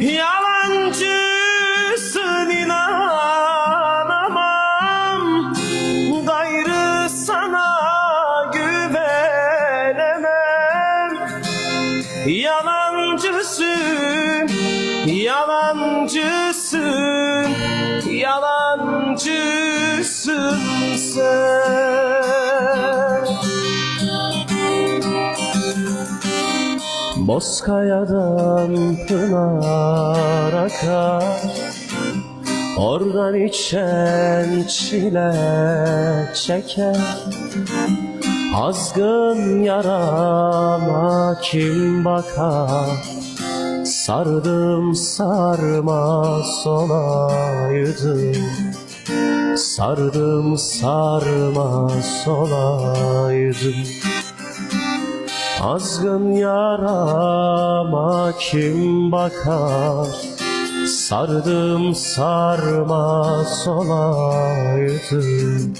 Yalancısın inanamam. Gayrı sana güvenemem. Yalancısın, yalancısın, yalancısın sen Bozkaya'dan pınar akar. Oradan içen çile çeker. Azgın yarama kim bakar? Sardım sarmaz olaydım Sardım sarmaz olaydım Azgın yarama kim bakar? Sardım sarmaz olaydım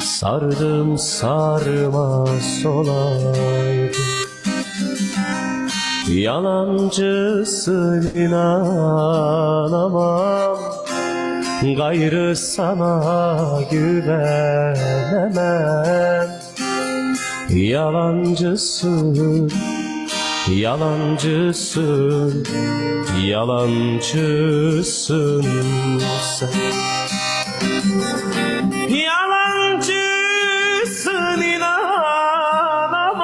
Sardım sarmaz olaydım Yalancısın inanamam. Gayrı sana güvenemem Yalancısın, yalancısın, yalancısın sen. Yalancısın inanamam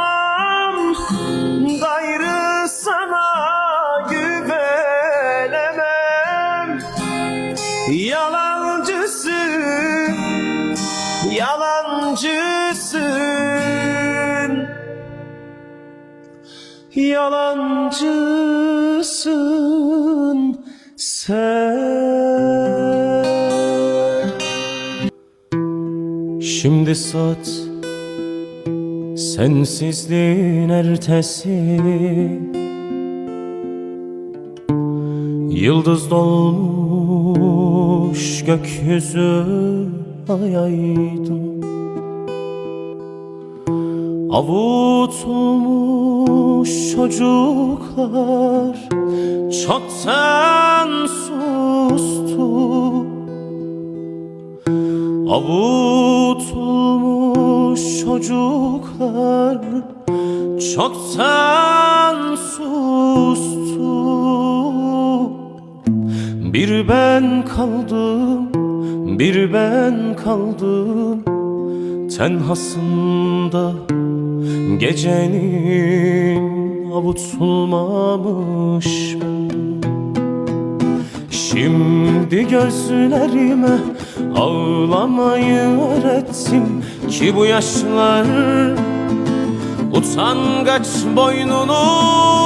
Gayrı sana güvenemem Yalancısın Yalancısın sen. Şimdi saat Sensizliğin ertesi. Yıldız dolmuş gökyüzü ayaydım Avutulmuş çocuklar. Çoktan sustu. Avutulmuş çocuklar. Çoktan sustu. Bir ben kaldım, bir ben kaldım. Tenhasında gecenin avutulmamış Şimdi gözlerime ağlamayı öğrettim ki bu yaşlar Utangaç boynunun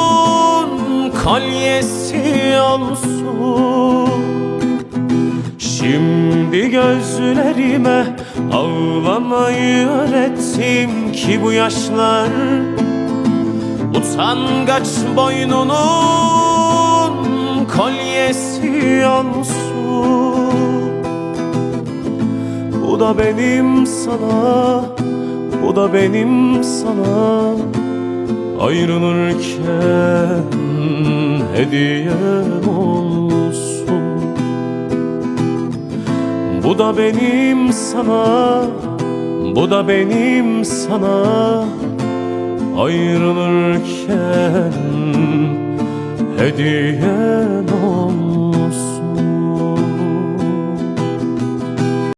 kolyesi olsun. Şimdi gözlerime ağlamayı öğrettim ki bu yaşlar Utangaç boynunun kolyesi olsun. Bu da benim sana, bu da benim sana. Ayrılırken hediyem olsun. Bu da benim sana, bu da benim sana Ayrılırken hediyem